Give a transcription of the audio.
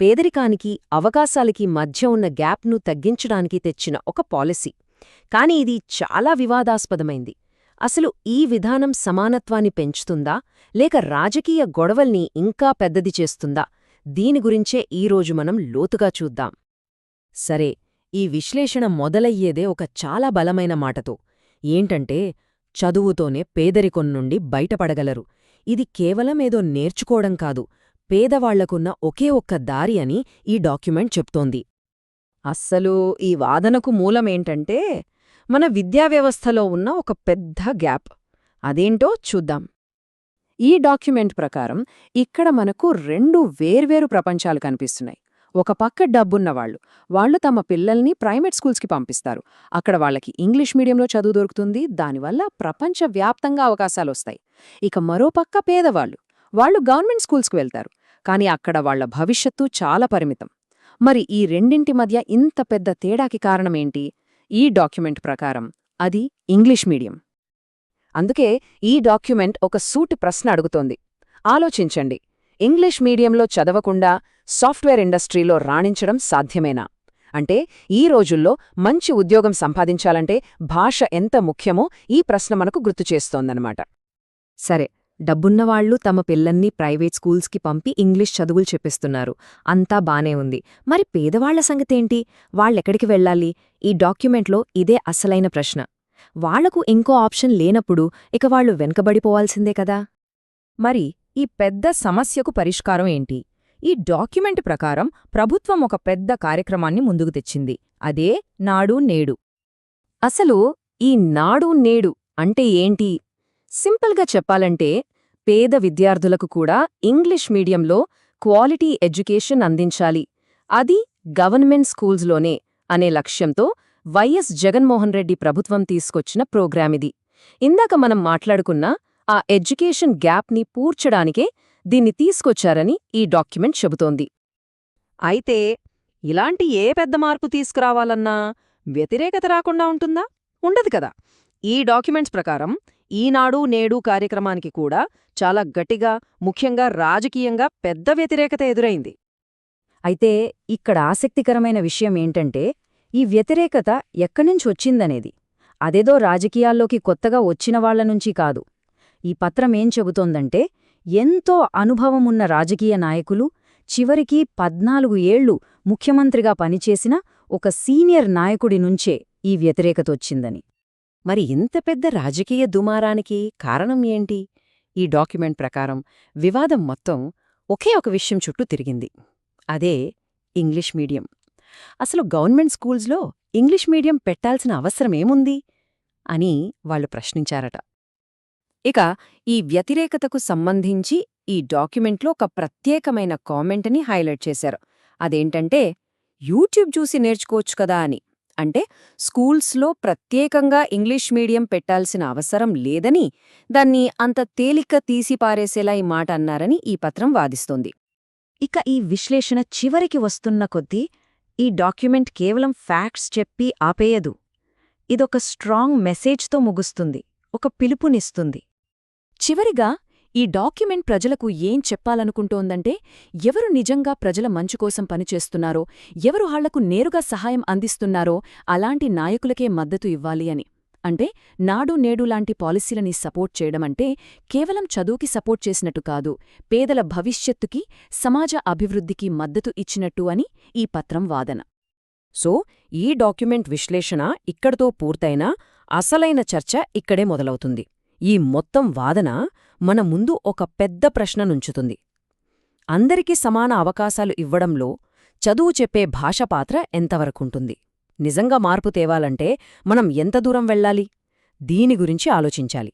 పేదరికానికి అవకాశాలకి మధ్య ఉన్న గ్యాప్ను తగ్గించడానికి తెచ్చిన ఒక పాలసీ. కాని ఇది చాలా వివాదాస్పదమైంది. అసలు ఈ విధానం సమానత్వాన్ని పెంచుతుందా? లేక రాజకీయ గొడవల్ని ఇంకా పెద్దది చేస్తుందా? దీని గురించే ఈరోజు మనం లోతుగా చూద్దాం. సరే ఈ విశ్లేషణ మొదలయ్యేదే ఒక చాలా బలమైన మాటతో. ఏంటంటే చదువుతోనే పేదరికం నుండి బయటపడగలరు. ఇది కేవలమేదో నేర్చుకోవడం కాదు. పేదవాళ్ళకున్న ఒకే ఒక్క దారి అని ఈ డాక్యుమెంట్ చెప్తోంది. అస్సలు ఈ వాదనకు మూలమేంటంటే మన విద్యావ్యవస్థలో ఉన్న ఒక పెద్ద గ్యాప్. అదేంటో చూద్దాం. ఈ డాక్యుమెంట్ ప్రకారం ఇక్కడ మనకు రెండు వేర్వేరు ప్రపంచాలు కనిపిస్తున్నాయి. ఒక పక్క డబ్బున్నవాళ్ళు వాళ్ళు తమ పిల్లల్ని ప్రైవేట్ స్కూల్స్కి పంపిస్తారు. అక్కడ వాళ్ళకి ఇంగ్లీష్ మీడియంలో చదువు దొరుకుతుంది. దానివల్ల ప్రపంచవ్యాప్తంగా అవకాశాలొస్తాయి. ఇక మరోపక్క పేదవాళ్ళు వాళ్ళు గవర్నమెంట్ స్కూల్స్కి వెళ్తారు. కానీ అక్కడ వాళ్ళ భవిష్యత్తు చాలా పరిమితం. మరి ఈ రెండింటి మధ్య ఇంత పెద్ద తేడాకి కారణమేంటి? ఈ డాక్యుమెంట్ ప్రకారం. అది ఇంగ్లీష్ మీడియం. అందుకే ఈ డాక్యుమెంట్ ఒక సూటి ప్రశ్న అడుగుతోంది. ఆలోచించండి. ఇంగ్లీష్ మీడియంలో చదవకుండా సాఫ్ట్వేర్ ఇండస్ట్రీలో రాణించడం సాధ్యమేనా? అంటే ఈ రోజుల్లో మంచి ఉద్యోగం సంపాదించాలంటే భాష ఎంత ముఖ్యమో ఈ ప్రశ్న మనకు గుర్తుచేస్తోందనమాట సరే. డబ్బున్నవాళ్ళు తమ పిల్లల్ని ప్రైవేట్ స్కూల్స్కి పంపి ఇంగ్లీష్ చదువులు చెప్పిస్తున్నారు. అంతా బానే ఉంది. మరి పేదవాళ్ళ సంగతేంటి? వాళ్ళెక్కడికి వెళ్ళాలి? ఈ డాక్యుమెంట్లో ఇదే అసలైన ప్రశ్న. వాళ్ళకు ఇంకో ఆప్షన్ లేనప్పుడు ఇక వాళ్ళు వెనకబడిపోవాల్సిందే కదా? మరి ఈ పెద్ద సమస్యకు పరిష్కారం ఏంటి? ఈ డాక్యుమెంట్ ప్రకారం ప్రభుత్వం ఒక పెద్ద కార్యక్రమాన్ని ముందుకు తెచ్చింది. అదే నాడు నేడు. అసలు ఈ నాడు నేడు అంటే ఏంటి? సింపుల్గా చెప్పాలంటే పేద విద్యార్థులకు కూడా ఇంగ్లీష్ మీడియంలో క్వాలిటీ ఎడ్యుకేషన్ అందించాలి. అది గవర్నమెంట్ స్కూల్స్లోనే అనే లక్ష్యంతో వైఎస్ జగన్మోహన్ రెడ్డి ప్రభుత్వం తీసుకొచ్చిన ప్రోగ్రామిది ఇందాక మనం మాట్లాడుకున్న ఆ ఎడ్యుకేషన్ గ్యాప్ని పూర్చడానికే దీన్ని తీసుకొచ్చారని ఈ డాక్యుమెంట్ చెబుతోంది. అయితే ఇలాంటి ఏ పెద్ద మార్పు తీసుకురావాలన్నా వ్యతిరేకత రాకుండా ఉంటుందా? ఉండదు కదా. ఈ డాక్యుమెంట్స్ ప్రకారం ఈనాడు నేడు కార్యక్రమానికి కూడా చాలా గట్టిగా ముఖ్యంగా రాజకీయంగా పెద్ద వ్యతిరేకత ఎదురైంది. అయితే ఇక్కడ ఆసక్తికరమైన విషయం ఏంటంటే ఈ వ్యతిరేకత ఎక్కడ్నుంచి వచ్చిందనేది. అదేదో రాజకీయాల్లోకి కొత్తగా వచ్చిన వాళ్ళ నుంచి కాదు. ఈ పత్రమేం చెబుతోందంటే ఎంతో అనుభవమున్న రాజకీయ నాయకులు చివరికి పద్నాలుగు ఏళ్ళు ముఖ్యమంత్రిగా పనిచేసిన ఒక సీనియర్ నాయకుడి నుంచే ఈ వ్యతిరేకతొచ్చిందని మరి ఇంత పెద్ద రాజకీయ దుమారానికి కారణం ఏంటి? ఈ డాక్యుమెంట్ ప్రకారం వివాదం మొత్తం ఒకే ఒక విషయం చుట్టూ తిరిగింది. అదే ఇంగ్లీష్ మీడియం. అసలు గవర్నమెంట్ స్కూల్స్లో ఇంగ్లీష్ మీడియం పెట్టాల్సిన అవసరమేముంది అని వాళ్ళు ప్రశ్నించారట. ఇక ఈ వ్యతిరేకతకు సంబంధించి ఈ డాక్యుమెంట్లో ఒక ప్రత్యేకమైన కామెంట్ని హైలైట్ చేశారు. అదేంటంటే యూట్యూబ్ చూసి నేర్చుకోవచ్చు కదా అని. అంటే స్కూల్స్లో ప్రత్యేకంగా ఇంగ్లీష్ మీడియం పెట్టాల్సిన అవసరం లేదని దాన్ని అంత తేలిక తీసిపారేసేలా ఈ మాట అన్నారని ఈ పత్రం వాదిస్తోంది. ఇక ఈ విశ్లేషణ చివరికి వస్తున్న కొద్దీ ఈ డాక్యుమెంట్ కేవలం ఫ్యాక్ట్స్ చెప్పి ఆపేయదు. ఇదొక స్ట్రాంగ్ మెసేజ్తో ముగుస్తుంది ఒక పిలుపునిస్తుంది. చివరిగా ఈ డాక్యుమెంట్ ప్రజలకు ఏం చెప్పాలనుకుంటోందంటే ఎవరు నిజంగా ప్రజల మంచుకోసం పనిచేస్తున్నారో ఎవరు వాళ్ళకు నేరుగా సహాయం అందిస్తున్నారో అలాంటి నాయకులకే మద్దతు ఇవ్వాలి అని. అంటే నాడు నేడు లాంటి పాలసీలని సపోర్ట్ చేయడమంటే కేవలం చదువుకి సపోర్ట్ చేసినట్టు కాదు పేదల భవిష్యత్తుకి సమాజ అభివృద్ధికి మద్దతు ఇచ్చినట్టు అని ఈ పత్రం వాదన. సో ఈ డాక్యుమెంట్ విశ్లేషణ ఇక్కడితో పూర్తయినా అసలైన చర్చ ఇక్కడే మొదలవుతుంది. ఈ మొత్తం వాదన మన ముందు ఒక పెద్ద ప్రశ్న నుంచుతుంది. అందరికీ సమాన అవకాశాలు ఇవ్వడంలో చదువు చెప్పే భాష పాత్ర ఎంతవరకుంటుంది? నిజంగా మార్పు తేవాలంటే మనం ఎంత దూరం వెళ్ళాలి? దీని గురించి ఆలోచించాలి.